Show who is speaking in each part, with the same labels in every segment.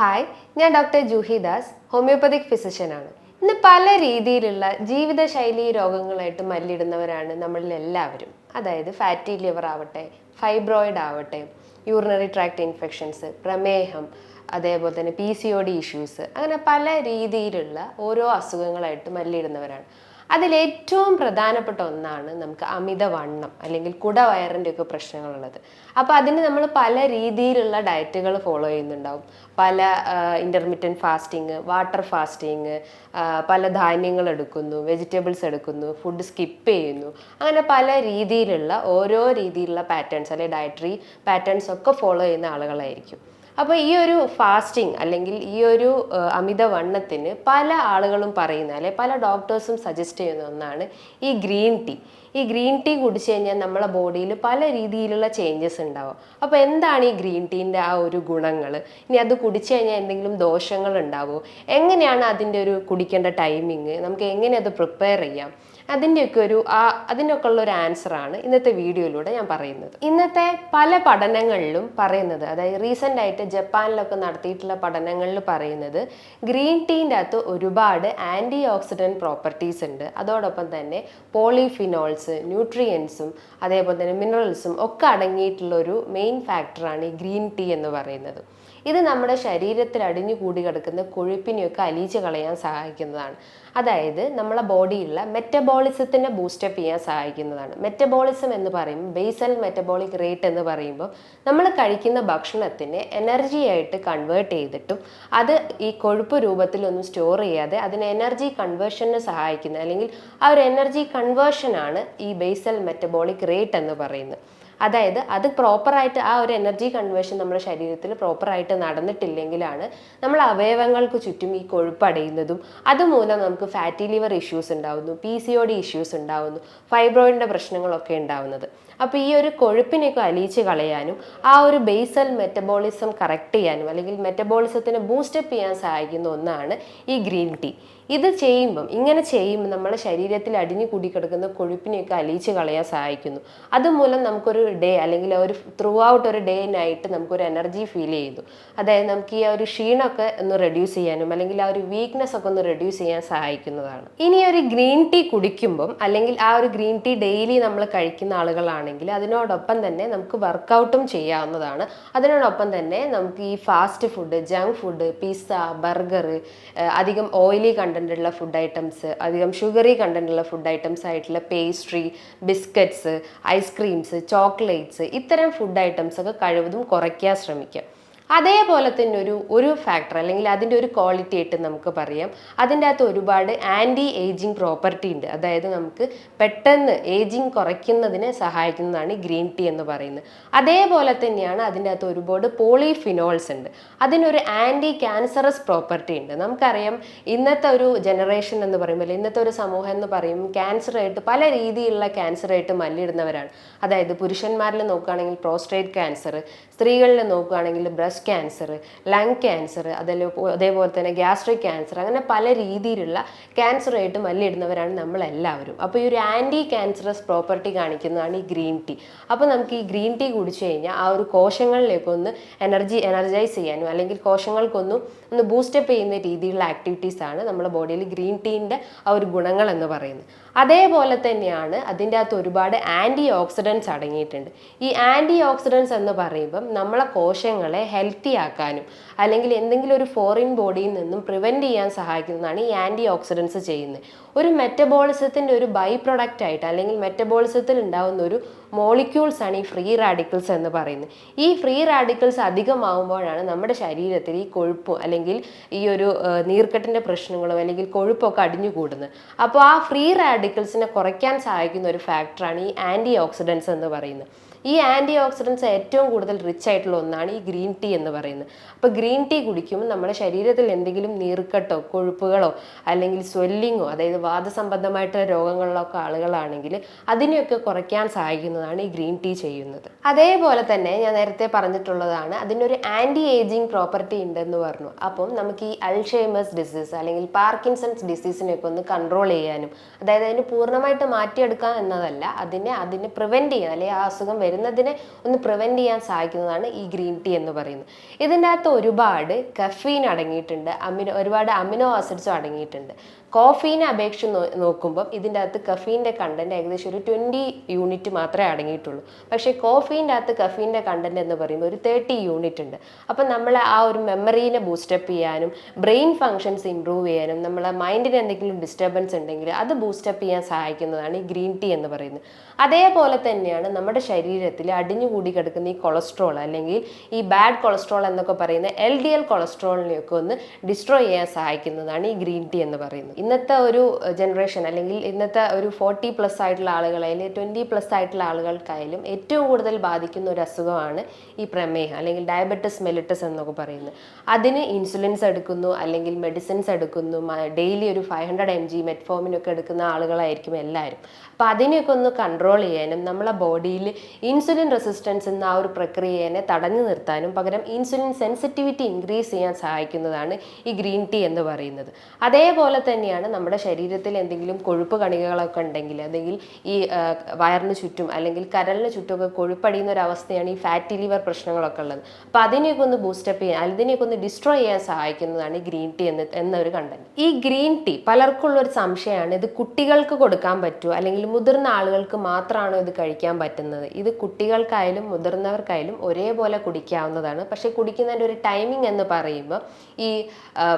Speaker 1: Hi ഞാൻ doctor Juhi Das homeopathic ഫിസിഷ്യനാണ് ഇന്ന് പല രീതിയിലുള്ള ജീവിതശൈലി രോഗങ്ങളായിട്ട് മല്ലിടുന്നവരാണ് നമ്മളിൽ എല്ലാവരും. അതായത് ഫാറ്റി ലിവർ ആവട്ടെ ഫൈബ്രോയിഡ് ആവട്ടെ യൂറിനറി ട്രാക്ട് ഇൻഫെക്ഷൻസ് പ്രമേഹം അതേപോലെ തന്നെ P C O D issues അങ്ങനെ പല രീതിയിലുള്ള ഓരോ അസുഖങ്ങളായിട്ട് മല്ലിടുന്നവരാണ്. അതിലേറ്റവും പ്രധാനപ്പെട്ട ഒന്നാണ് നമുക്ക് അമിതവണ്ണം അല്ലെങ്കിൽ കുടവയറിന്റെ ഒക്കെ പ്രശ്നങ്ങളുള്ളത്. അപ്പോൾ അതിന് നമ്മൾ പല രീതിയിലുള്ള ഡയറ്റുകൾ ഫോളോ ചെയ്യുന്നുണ്ടാവും. പല ഇന്റർമീഡിയന്റ് ഫാസ്റ്റിങ് വാട്ടർ ഫാസ്റ്റിങ് പല ധാന്യങ്ങൾ എടുക്കുന്നു വെജിറ്റബിൾസ് എടുക്കുന്നു ഫുഡ് സ്കിപ്പ് ചെയ്യുന്നു. അങ്ങനെ പല രീതിയിലുള്ള ഓരോ രീതിയിലുള്ള പാറ്റേൺസ് അല്ലെങ്കിൽ ഡയറ്ററി പാറ്റേൺസ് ഒക്കെ ഫോളോ ചെയ്യുന്ന ആളുകളായിരിക്കും. അപ്പോൾ ഈ ഒരു ഫാസ്റ്റിംഗ് അല്ലെങ്കിൽ ഈ ഒരു അമിത അമിതവണ്ണത്തിന് പല ആളുകളും പറയുന്ന അല്ലെ? പല ഡോക്ടേഴ്സും സജസ്റ്റ് ചെയ്യുന്ന ഒന്നാണ് ഈ ഗ്രീൻ ടീ ഈ ഗ്രീൻ ടീ കുടിച്ചു കഴിഞ്ഞാൽ നമ്മളെ ബോഡിയിൽ പല രീതിയിലുള്ള ചേഞ്ചസ് ഉണ്ടാവും. അപ്പോൾ എന്താണ് ഈ ഗ്രീൻ ടീന്റെ ആ ഒരു ഗുണങ്ങൾ ഇനി അത് കുടിച്ചു കഴിഞ്ഞാൽ എന്തെങ്കിലും ദോഷങ്ങൾ ഉണ്ടാവുമോ എങ്ങനെയാണ് അതിന്റെ ഒരു കുടിക്കേണ്ട ടൈമിങ് നമുക്ക് എങ്ങനെ അത് പ്രിപ്പയർ ചെയ്യാം? അതിന്റെയൊക്കെ ഒരു ആ അതിനൊക്കെ ഉള്ള ഒരു ആൻസറാണ് ഇന്നത്തെ വീഡിയോയിലൂടെ ഞാൻ പറയുന്നത്. ഇന്നത്തെ പല പഠനങ്ങളിലും പറയുന്നത് അതായത് റീസെന്റ് ആയിട്ട് ജപ്പാനിലൊക്കെ നടത്തിയിട്ടുള്ള പഠനങ്ങളിൽ പറയുന്നത് ഗ്രീൻ ടീന്റെ അകത്ത് ഒരുപാട് ആന്റി ഓക്സിഡന്റ് പ്രോപ്പർട്ടീസ് ഉണ്ട്. അതോടൊപ്പം തന്നെ പോളിഫിനോൾസ് ന്യൂട്രിയൻസും അതേപോലെ തന്നെ മിനറൽസും ഒക്കെ അടങ്ങിയിട്ടുള്ള ഒരു മെയിൻ ഫാക്ടറാണ് ഈ ഗ്രീൻ ടീ എന്ന് പറയുന്നത്. ഇത് നമ്മുടെ ശരീരത്തിൽ അടിഞ്ഞു കൂടി കിടക്കുന്ന കൊഴുപ്പിനെയൊക്കെ അലീച്ച് കളയാൻ സഹായിക്കുന്നതാണ്. അതായത് നമ്മളെ ബോഡിയിലുള്ള മെറ്റബോളിസത്തിനെ ബൂസ്റ്റപ്പ് ചെയ്യാൻ സഹായിക്കുന്നതാണ്. മെറ്റബോളിസം എന്ന് പറയുമ്പോൾ ബേസൽ മെറ്റബോളിക് റേറ്റ് എന്ന് പറയുമ്പോൾ നമ്മൾ കഴിക്കുന്ന ഭക്ഷണത്തിനെ എനർജി ആയിട്ട് കൺവേർട്ട് ചെയ്തിട്ടും അത് ഈ കൊഴുപ്പ് രൂപത്തിലൊന്നും സ്റ്റോർ ചെയ്യാതെ അതിന് എനർജി കൺവേർഷന് സഹായിക്കുന്ന അല്ലെങ്കിൽ ആ ഒരു എനർജി കൺവേർഷനാണ് ഈ ബേസൽ മെറ്റബോളിക് റേറ്റ് എന്ന് പറയുന്നത്. അതായത് അത് പ്രോപ്പറായിട്ട് ആ ഒരു എനർജി കൺവേർഷൻ നമ്മുടെ ശരീരത്തിൽ പ്രോപ്പറായിട്ട് നടന്നിട്ടില്ലെങ്കിലാണ് നമ്മൾ അവയവങ്ങൾക്ക് ചുറ്റും ഈ കൊഴുപ്പ് അടയുന്നതും. അതുമൂലം നമുക്ക് ഫാറ്റി ലിവർ ഇഷ്യൂസ് ഉണ്ടാവുന്നു P C O D issues ഉണ്ടാവുന്നു ഫൈബ്രോയിഡിന്റെ പ്രശ്നങ്ങളൊക്കെ ഉണ്ടാവുന്നത്. അപ്പോൾ ഈ ഒരു കൊഴുപ്പിനെയൊക്കെ അലിയിച്ച് കളയാനും ആ ഒരു ബേസൽ മെറ്റബോളിസം കറക്റ്റ് ചെയ്യാനും അല്ലെങ്കിൽ മെറ്റബോളിസത്തിന് ബൂസ്റ്റപ്പ് ചെയ്യാൻ സഹായിക്കുന്ന ഒന്നാണ് ഈ ഗ്രീൻ ടീ ഇത് ചെയ്യുമ്പം ഇങ്ങനെ ചെയ്യുമ്പോൾ നമ്മുടെ ശരീരത്തിൽ അടിഞ്ഞു കൂടിക്കിടക്കുന്ന കൊഴുപ്പിനെയൊക്കെ അലിയിച്ച് കളയാൻ സഹായിക്കുന്നു. അതുമൂലം നമുക്കൊരു ഡേ അല്ലെങ്കിൽ ഒരു ത്രൂ ഔട്ട് ഒരു ഡേ നൈറ്റ് നമുക്കൊരു എനർജി ഫീൽ ചെയ്തു അതായത് നമുക്ക് ഈ ഒരു ക്ഷീണമൊക്കെ ഒന്ന് റെഡ്യൂസ് ചെയ്യാനും അല്ലെങ്കിൽ ആ ഒരു വീക്ക്നെസ് ഒക്കെ ഒന്ന് റെഡ്യൂസ് ചെയ്യാൻ സഹായിക്കുന്നതാണ്. ഇനി ഒരു ഗ്രീൻ ടീ കുടിക്കുമ്പം അല്ലെങ്കിൽ ആ ഒരു ഗ്രീൻ ടീ ഡെയിലി നമ്മൾ കഴിക്കുന്ന ആളുകളാണെങ്കിൽ അതിനോടൊപ്പം തന്നെ നമുക്ക് വർക്കൗട്ടും ചെയ്യാവുന്നതാണ്. അതിനോടൊപ്പം തന്നെ നമുക്ക് ഈ fast food junk food pizza burger അധികം ഓയിലി കണ്ടന്റ് ഉള്ള ഫുഡ് ഐറ്റംസ് അധികം ഷുഗറി കണ്ടന്റ് ഉള്ള ഫുഡ് ഐറ്റംസ് ആയിട്ടുള്ള pastry biscuits ice creams chocolates ഇത്തരം ഫുഡ് ഐറ്റംസ് ഒക്കെ കഴിവതും കുറയ്ക്കാൻ ശ്രമിക്കുക. അതേപോലെ തന്നെ ഒരു ഒരു ഫാക്ടർ അല്ലെങ്കിൽ അതിന്റെ ഒരു ക്വാളിറ്റി ആയിട്ട് നമുക്ക് പറയാം. അതിന്റെ അകത്ത് ഒരുപാട് ആന്റി ഏജിങ് പ്രോപ്പർട്ടി ഉണ്ട്. അതായത് നമുക്ക് പെട്ടെന്ന് ഏജിങ് കുറയ്ക്കുന്നതിന് സഹായിക്കുന്നതാണ് ഗ്രീൻ ടീ എന്ന് പറയുന്നത്. അതേപോലെ തന്നെയാണ് അതിന്റെ അകത്ത് ഒരുപാട് പോളിഫിനോൾസ് ഉണ്ട്. അതിനൊരു ആന്റി ക്യാൻസറസ് പ്രോപ്പർട്ടി ഉണ്ട്. നമുക്കറിയാം ഇന്നത്തെ ഒരു ജനറേഷൻ എന്ന് പറയുമ്പോൾ ഇന്നത്തെ ഒരു സമൂഹം എന്ന് പറയും ക്യാൻസറായിട്ട് പല രീതിയിലുള്ള ക്യാൻസറായിട്ട് മല്ലിടുന്നവരാണ്. അതായത് പുരുഷന്മാരിൽ നോക്കുകയാണെങ്കിൽ പ്രോസ്റ്റേറ്റ് ക്യാൻസർ സ്ത്രീകളിൽ നോക്കുകയാണെങ്കിൽ ബ്രസ്റ്റ് ക്യാൻസർ ലങ് ക്യാൻസർ അതല്ലേ അതേപോലെ തന്നെ ഗ്യാസ്ട്രിക് ക്യാൻസർ അങ്ങനെ പല രീതിയിലുള്ള ക്യാൻസറായിട്ട് മല്ലിടുന്നവരാണ് നമ്മളെല്ലാവരും. അപ്പോൾ ഈ ഒരു ആന്റി ക്യാൻസറസ് പ്രോപ്പർട്ടി കാണിക്കുന്നതാണ് ഈ ഗ്രീൻ ടീ. അപ്പോൾ നമുക്ക് ഈ ഗ്രീൻ ടീ കുടിച്ചു കഴിഞ്ഞാൽ ആ ഒരു കോശങ്ങളിലേക്കൊന്ന് എനർജി എനർജൈസ് ചെയ്യാനും അല്ലെങ്കിൽ കോശങ്ങൾക്കൊന്നും ഒന്ന് ബൂസ്റ്റപ്പ് ചെയ്യുന്ന രീതിയിലുള്ള ആക്ടിവിറ്റീസാണ് നമ്മുടെ ബോഡിയിൽ ഗ്രീൻ ടീന്റെ ആ ഒരു ഗുണങ്ങൾ എന്ന് പറയുന്നത്. അതേപോലെ തന്നെയാണ് അതിന്റെ അകത്ത് ഒരുപാട് ആന്റി ഓക്സിഡൻസ് അടങ്ങിയിട്ടുണ്ട്. ഈ ആന്റി ഓക്സിഡൻസ് എന്ന് പറയുമ്പം നമ്മളെ കോശങ്ങളെ ഹെൽത്തി ആക്കാനും അല്ലെങ്കിൽ എന്തെങ്കിലും ഒരു ഫോറിൻ ബോഡിയിൽ നിന്നും പ്രിവെന്റ് ചെയ്യാൻ സഹായിക്കുന്നതാണ് ഈ ആന്റി ഓക്സിഡൻസ് ചെയ്യുന്നത്. ഒരു മെറ്റബോളിസത്തിന്റെ ഒരു ബൈ പ്രൊഡക്റ്റ് ആയിട്ട് അല്ലെങ്കിൽ മെറ്റബോളിസത്തിൽ ഉണ്ടാകുന്ന ഒരു മോളിക്യൂൾസ് ആണ് ഈ ഫ്രീ റാഡിക്കൽസ് എന്ന് പറയുന്നത്. ഈ ഫ്രീ റാഡിക്കിൾസ് അധികമാകുമ്പോഴാണ് നമ്മുടെ ശരീരത്തിൽ ഈ കൊഴുപ്പും അല്ലെങ്കിൽ ഈ ഒരു നീർക്കെട്ടിന്റെ പ്രശ്നങ്ങളും അല്ലെങ്കിൽ കൊഴുപ്പൊക്കെ അടിഞ്ഞു കൂടുന്നത് അപ്പോൾ ആ ഫ്രീ റാഡിക്കൽസിനെ കുറയ്ക്കാൻ സഹായിക്കുന്ന ഒരു ഫാക്ടറാണ് ഈ ആന്റി ഓക്സിഡൻസ് എന്ന് പറയുന്നത്. ഈ ആന്റി ഓക്സിഡൻസ് ഏറ്റവും കൂടുതൽ റിച്ച് ആയിട്ടുള്ള ഒന്നാണ് ഈ ഗ്രീൻ ടീ എന്ന് പറയുന്നത്. അപ്പോൾ ഗ്രീൻ ടീ കുടിക്കുമ്പോൾ നമ്മുടെ ശരീരത്തിൽ എന്തെങ്കിലും നീർക്കെട്ടോ കൊഴുപ്പുകളോ അല്ലെങ്കിൽ സ്വെല്ലിങ്ങോ അതായത് വാദസംബന്ധമായിട്ടുള്ള രോഗങ്ങളിലൊക്കെ ആളുകളാണെങ്കിൽ അതിനെയൊക്കെ കുറയ്ക്കാൻ സഹായിക്കുന്നതാണ് ഈ ഗ്രീൻ ടീ ചെയ്യുന്നത്. അതേപോലെ തന്നെ ഞാൻ നേരത്തെ പറഞ്ഞിട്ടുള്ളതാണ് അതിനൊരു ആന്റി ഏജിങ് പ്രോപ്പർട്ടി ഉണ്ടെന്ന് പറഞ്ഞു. അപ്പം നമുക്ക് ഈ അൾഷേമേഴ്സ് ഡിസീസ് അല്ലെങ്കിൽ പാർക്കിൻസൺസ് ഡിസീസിനെയൊക്കെ ഒന്ന് കൺട്രോൾ ചെയ്യാനും അതായത് അതിന് പൂർണമായിട്ട് മാറ്റിയെടുക്കുക എന്നതല്ല അതിനെ അതിനെ പ്രിവെന്റ് ചെയ്യാൻ അല്ലെങ്കിൽ ആ അസുഖം വരുന്നതിനെ ഒന്ന് പ്രിവെന്റ് ചെയ്യാൻ സഹായിക്കുന്നതാണ് ഈ ഗ്രീൻ ടീ എന്ന് പറയുന്നത്. ഇതിന്റെ അകത്ത് ഒരുപാട് കഫീൻ അടങ്ങിയിട്ടുണ്ട് അമിനോ ഒരുപാട് അമിനോ ആസിഡ്സും അടങ്ങിയിട്ടുണ്ട്. കോഫീനെ അപേക്ഷിച്ച് നോ നോക്കുമ്പം ഇതിന്റെ അകത്ത് കഫീന്റെ കണ്ടന്റ് ഏകദേശം ഒരു ട്വന്റി യൂണിറ്റ് മാത്രമേ അടങ്ങിയിട്ടുള്ളൂ. പക്ഷേ കോഫീന്റെ അകത്ത് കഫീന്റെ കണ്ടന്റ് എന്ന് പറയുമ്പോൾ ഒരു തേർട്ടി യൂണിറ്റ് ഉണ്ട്. അപ്പം നമ്മൾ ആ ഒരു മെമ്മറീനെ ബൂസ്റ്റപ്പ് ചെയ്യാനും ബ്രെയിൻ ഫങ്ഷൻസ് ഇമ്പ്രൂവ് ചെയ്യാനും നമ്മളെ മൈൻഡിന് എന്തെങ്കിലും ഡിസ്റ്റർബൻസ് ഉണ്ടെങ്കിൽ അത് ബൂസ്റ്റപ്പ് ചെയ്യാൻ സഹായിക്കുന്നതാണ് ഈ ഗ്രീൻ ടീ എന്ന് പറയുന്നത്. അതേപോലെ തന്നെയാണ് നമ്മുടെ ശരീരത്തിൽ അടിഞ്ഞുകൂടി കിടക്കുന്ന ഈ കൊളസ്ട്രോൾ അല്ലെങ്കിൽ ഈ ബാഡ് കൊളസ്ട്രോൾ എന്നൊക്കെ പറയുന്ന എൽ ഡി എൽ കൊളസ്ട്രോളിനെയൊക്കെ ഒന്ന് ഡിസ്ട്രോയ് ചെയ്യാൻ സഹായിക്കുന്നതാണ് ഈ ഗ്രീൻ ടീ എന്ന് പറയുന്നത്. ഇന്നത്തെ ഒരു ജനറേഷൻ അല്ലെങ്കിൽ ഇന്നത്തെ ഒരു ഫോർട്ടി പ്ലസ് ആയിട്ടുള്ള ആളുകളായാലും ട്വന്റി പ്ലസ് ആയിട്ടുള്ള ആളുകൾക്കായാലും ഏറ്റവും കൂടുതൽ ബാധിക്കുന്ന ഒരു അസുഖമാണ് ഈ പ്രമേഹം അല്ലെങ്കിൽ ഡയബറ്റിസ് മെലിറ്റസ് എന്നൊക്കെ പറയുന്നത്. അതിന് ഇൻസുലിൻസ് എടുക്കുന്നു അല്ലെങ്കിൽ മെഡിസിൻസ് എടുക്കുന്നു ഡെയിലി ഒരു ഫൈവ് ഹൺഡ്രഡ് എം ജി മെറ്റ്ഫോമിനൊക്കെ എടുക്കുന്ന ആളുകളായിരിക്കും എല്ലാവരും. അപ്പോൾ അതിനെയൊക്കെ ഒന്ന് കൺട്രോൾ ചെയ്യാനും നമ്മളെ ബോഡിയിൽ ഇൻസുലിൻ റെസിസ്റ്റൻസ് എന്ന ആ ഒരു പ്രക്രിയയെ തടഞ്ഞു നിർത്താനും പകരം ഇൻസുലിൻ സെൻസിറ്റിവിറ്റി ഇൻക്രീസ് ചെയ്യാൻ സഹായിക്കുന്നതാണ് ഈ ഗ്രീൻ ടീ എന്ന് പറയുന്നത്. അതേപോലെ തന്നെയാണ് നമ്മുടെ ശരീരത്തിൽ എന്തെങ്കിലും കൊഴുപ്പ് കണികകളൊക്കെ ഉണ്ടെങ്കിൽ അല്ലെങ്കിൽ ഈ വയറിന് ചുറ്റും അല്ലെങ്കിൽ കരലിന് ചുറ്റുമൊക്കെ കൊഴുപ്പടിയുന്ന ഒരു അവസ്ഥയാണ് ഈ ഫാറ്റി ലിവർ പ്രശ്നങ്ങളൊക്കെ ഉള്ളത്. അപ്പോൾ അതിനെയൊക്കെ ഒന്ന് ബൂസ്റ്റപ്പ് ചെയ്യാൻ അതിനെയൊക്കെ ഒന്ന് ഡിസ്ട്രോയ് ചെയ്യാൻ സഹായിക്കുന്നതാണ് ഈ ഗ്രീൻ ടീ എന്ന് എന്നൊരു കണ്ടന്റ് ഈ ഗ്രീൻ ടീ പലർക്കുള്ള ഒരു സംശയമാണ് ഇത് കുട്ടികൾക്ക് കൊടുക്കാൻ പറ്റുമോ? അല്ലെങ്കിൽ മുതിർന്ന ആളുകൾക്ക് മാത്രമാണ് ഇത് കഴിക്കാൻ പറ്റുന്നത്? ഇത് കുട്ടികൾക്കായാലും മുതിർന്നവർക്കായാലും ഒരേപോലെ കുടിക്കാവുന്നതാണ്. പക്ഷേ കുടിക്കുന്നതിന്റെ ഒരു ടൈമിംഗ് എന്ന് പറയുമ്പോൾ ഈ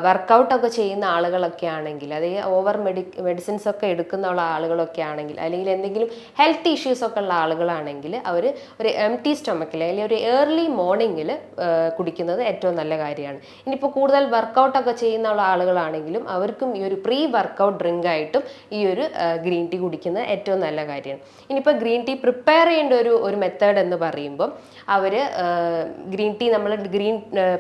Speaker 1: വർക്കൗട്ടൊക്കെ ചെയ്യുന്ന ആളുകളൊക്കെ ആണെങ്കിൽ അതായത് ഓവർ മെഡി മെഡിസിൻസ് ഒക്കെ എടുക്കുന്ന ആളുകളൊക്കെ ആണെങ്കിൽ അല്ലെങ്കിൽ എന്തെങ്കിലും ഹെൽത്ത് ഇഷ്യൂസ് ഒക്കെ ഉള്ള ആളുകളാണെങ്കിൽ അവർ ഒരു എം ടി സ്റ്റൊമക്കിൽ അല്ലെങ്കിൽ ഒരു ഏർലി മോർണിംഗിൽ കുടിക്കുന്നത് ഏറ്റവും നല്ല കാര്യമാണ്. ഇനിയിപ്പോൾ കൂടുതൽ വർക്കൗട്ടൊക്കെ ചെയ്യുന്ന ആളുകളാണെങ്കിലും അവർക്കും ഈ ഒരു പ്രീ വർക്കൗട്ട് ഡ്രിങ്ക് ആയിട്ടും ഈ ഒരു ഗ്രീൻ ടീ കുടിക്കുന്നത് ഏറ്റവും നല്ല കാര്യമാണ് ഇനിയിപ്പോൾ ഗ്രീൻ ടീ പ്രിപ്പയർ ചെയ്യേണ്ട ഒരു ഒരു മെത്തേഡ് എന്ന് പറയുമ്പോൾ അവർ ഗ്രീൻ ടീ നമ്മൾ ഗ്രീൻ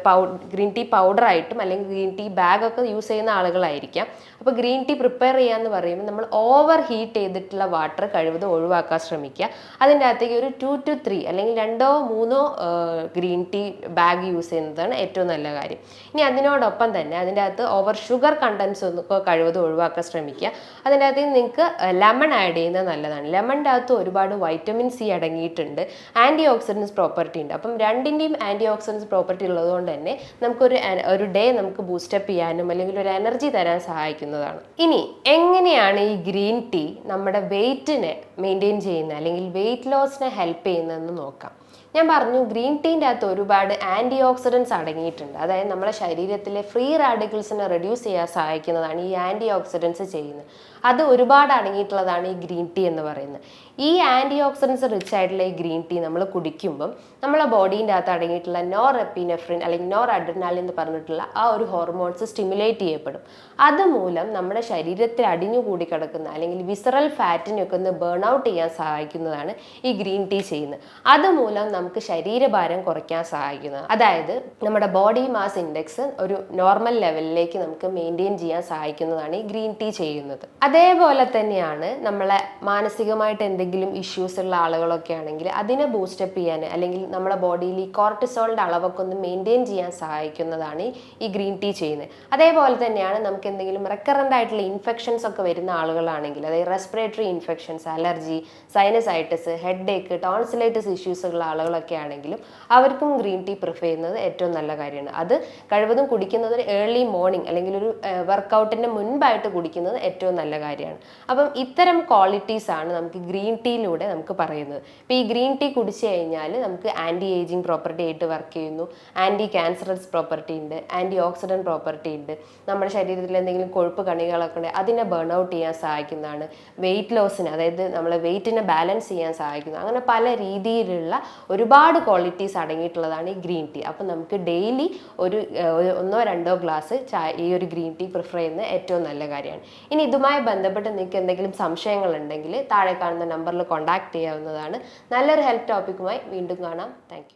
Speaker 1: പൗഡർ ഗ്രീൻ ടീ പൗഡറായിട്ടും അല്ലെങ്കിൽ ഗ്രീൻ ടീ ബാഗൊക്കെ യൂസ് ചെയ്യുന്ന ആളുകളായിരിക്കാം. അപ്പോൾ ഗ്രീൻ ടീ പ്രിപ്പയർ ചെയ്യാന്ന് പറയുമ്പോൾ നമ്മൾ ഓവർ ഹീറ്റ് ചെയ്തിട്ടുള്ള വാട്ടർ കഴിവതും ഒഴിവാക്കാൻ ശ്രമിക്കുക. അതിന്റെ അകത്തേക്ക് ഒരു ടു ടു ത്രീ അല്ലെങ്കിൽ രണ്ടോ മൂന്നോ ഗ്രീൻ ടീ ബാഗ് യൂസ് ചെയ്യുന്നതാണ് ഏറ്റവും നല്ല കാര്യം. ഇനി അതിനോടൊപ്പം തന്നെ അതിന്റെ അകത്ത് ഓവർ ഷുഗർ കണ്ടൻസ് ഒന്നും കഴിവതും ഒഴിവാക്കാൻ ശ്രമിക്കുക. അതിന്റെ അകത്ത് നിങ്ങൾക്ക് ലെമൺ ആഡ് ചെയ്യുന്നത് നല്ലതാണ്. ലെമണിന്റെ അകത്ത് ഒരുപാട് വൈറ്റമിൻ സി അടങ്ങിയിട്ടുണ്ട്. ആന്റി ഓക്സിഡൻസ് പ്രോപ്പർട്ടി ഉണ്ട്. അപ്പം രണ്ടിന്റെയും ആന്റി ഓക്സിഡൻസ് പ്രോപ്പർട്ടി ഉള്ളതുകൊണ്ട് തന്നെ നമുക്കൊരു ഒരു ഡേ നമുക്ക് ബൂസ്റ്റപ്പ് ചെയ്യാനും അല്ലെങ്കിൽ ഒരു എനർജി തരാൻ സഹായിക്കുന്നതാണ്. ഇനി എങ്ങനെയാണ് ഈ ഗ്രീൻ ടീ നമ്മുടെ വെയിറ്റിനെ മെയിന്റെയിൻ ചെയ്യുന്നത് അല്ലെങ്കിൽ വെയിറ്റ് ലോസിനെ ഹെൽപ്പ് ചെയ്യുന്നതെന്ന് നോക്കാം. ഞാൻ പറഞ്ഞു ഗ്രീൻ ടീന്റെ അകത്ത് ഒരുപാട് ആന്റി ഓക്സിഡൻസ് അടങ്ങിയിട്ടുണ്ട്. അതായത് നമ്മുടെ ശരീരത്തിലെ ഫ്രീ റാഡിക്കൽസിനെ റെഡ്യൂസ് ചെയ്യാൻ സഹായിക്കുന്നതാണ് ഈ ആന്റി ഓക്സിഡൻസ് ചെയ്യുന്നത്. അത് ഒരുപാട് അടങ്ങിയിട്ടുള്ളതാണ് ഈ ഗ്രീൻ ടീ എന്ന് പറയുന്നത്. ഈ ആന്റി ഓക്സിഡൻസ് റിച്ച് ആയിട്ടുള്ള ഈ ഗ്രീൻ ടീ നമ്മൾ കുടിക്കുമ്പം നമ്മളെ ബോഡീന്റെ അകത്ത് അടങ്ങിയിട്ടുള്ള നോർ എപ്പിനെഫ്രിൻ അല്ലെങ്കിൽ നോർ അഡ്രിനാലിൻ എന്ന് പറഞ്ഞിട്ടുള്ള ആ ഒരു ഹോർമോൺസ് സ്റ്റിമുലേറ്റ് ചെയ്യപ്പെടും. അതുമൂലം നമ്മുടെ ശരീരത്തിൽ അടിഞ്ഞുകൂടി കിടക്കുന്ന അല്ലെങ്കിൽ വിസറൽ ഫാറ്റിനെയൊക്കെ ഒന്ന് ബേൺ ഔട്ട് ചെയ്യാൻ സഹായിക്കുന്നതാണ് ഈ ഗ്രീൻ ടീ ചെയ്യുന്നത്. അതുമൂലം നമുക്ക് ശരീരഭാരം കുറയ്ക്കാൻ സഹായിക്കുന്നത്. അതായത് നമ്മുടെ ബോഡി മാസ് ഇൻഡെക്സ് ഒരു നോർമൽ ലെവലിലേക്ക് നമുക്ക് മെയിന്റെയിൻ ചെയ്യാൻ സഹായിക്കുന്നതാണ് ഈ ഗ്രീൻ ടീ ചെയ്യുന്നത്. അതേപോലെ തന്നെയാണ് നമ്മളെ മാനസികമായിട്ട് എന്തെങ്കിലും ഇഷ്യൂസ് ഉള്ള ആളുകളൊക്കെ ആണെങ്കിൽ അതിനെ ബൂസ്റ്റപ്പ് ചെയ്യാൻ അല്ലെങ്കിൽ നമ്മുടെ ബോഡിയിൽ ഈ കോർട്ടിസോളിന്റെ അളവൊക്കെ ഒന്ന് മെയിന്റെയിൻ ചെയ്യാൻ സഹായിക്കുന്നതാണ് ഈ- ഗ്രീൻ ടീ ചെയ്യുന്നത്. അതേപോലെ തന്നെയാണ് നമുക്ക് എന്തെങ്കിലും റെക്കറന്റ് ആയിട്ടുള്ള ഇൻഫെക്ഷൻസ് ഒക്കെ വരുന്ന ആളുകളാണെങ്കിൽ അതായത് respiratory infections allergy sinusitis headache tonsillitis issues ഉള്ള ആളുകളൊക്കെ ആണെങ്കിലും അവർക്കും ഗ്രീൻ ടീ പ്രിഫർ ചെയ്യുന്നത് ഏറ്റവും നല്ല കാര്യമാണ്. അത് കഴിവതും കുടിക്കുന്നത് ഏർലി മോർണിംഗ് അല്ലെങ്കിൽ ഒരു വർക്കൗട്ടിന്റെ മുൻപായിട്ട് കുടിക്കുന്നത് ഏറ്റവും നല്ല കാര്യമാണ്. അപ്പം ഇത്തരം ക്വാളിറ്റീസ് ആണ് നമുക്ക് ഗ്രീൻ ടീയിലൂടെ നമുക്ക് പറയുന്നത്. ഇപ്പോൾ ഈ ഗ്രീൻ ടീ കുടിച്ചു കഴിഞ്ഞാൽ നമുക്ക് ആന്റി ഏജിങ് പ്രോപ്പർട്ടി ആയിട്ട് വർക്ക് ചെയ്യുന്നു. ആന്റി ക്യാൻസറസ് പ്രോപ്പർട്ടി ഉണ്ട്. ആന്റി ഓക്സിഡന്റ് പ്രോപ്പർട്ടി ഉണ്ട്. നമ്മുടെ ശരീരത്തിൽ എന്തെങ്കിലും കൊഴുപ്പ് കണികളൊക്കെ ഉണ്ട്. അതിനെ ബേൺ ഔട്ട് ചെയ്യാൻ സഹായിക്കുന്നതാണ്. വെയിറ്റ് ലോസിന് അതായത് നമ്മളെ വെയിറ്റിനെ ബാലൻസ് ചെയ്യാൻ സഹായിക്കുന്നു. അങ്ങനെ പല രീതിയിലുള്ള ഒരുപാട് ക്വാളിറ്റീസ് അടങ്ങിയിട്ടുള്ളതാണ് ഈ ഗ്രീൻ ടീ. അപ്പോൾ നമുക്ക് ഡെയിലി ഒരു ഒന്നോ രണ്ടോ ഗ്ലാസ് ചായ ഈ ഒരു ഗ്രീൻ ടീ പ്രിഫർ ചെയ്യുന്നത് ഏറ്റവും നല്ല കാര്യമാണ്. ഇനി ഇതുമായി ബന്ധപ്പെട്ട് നിങ്ങൾക്ക് എന്തെങ്കിലും സംശയങ്ങൾ ഉണ്ടെങ്കിൽ താഴെ കാണുന്ന നമ്പറിൽ കോൺടാക്ട് ചെയ്യാവുന്നതാണ്. നല്ലൊരു ഹെൽത്ത് ടോപ്പിക്കുമായി വീണ്ടും കാണാം. താങ്ക്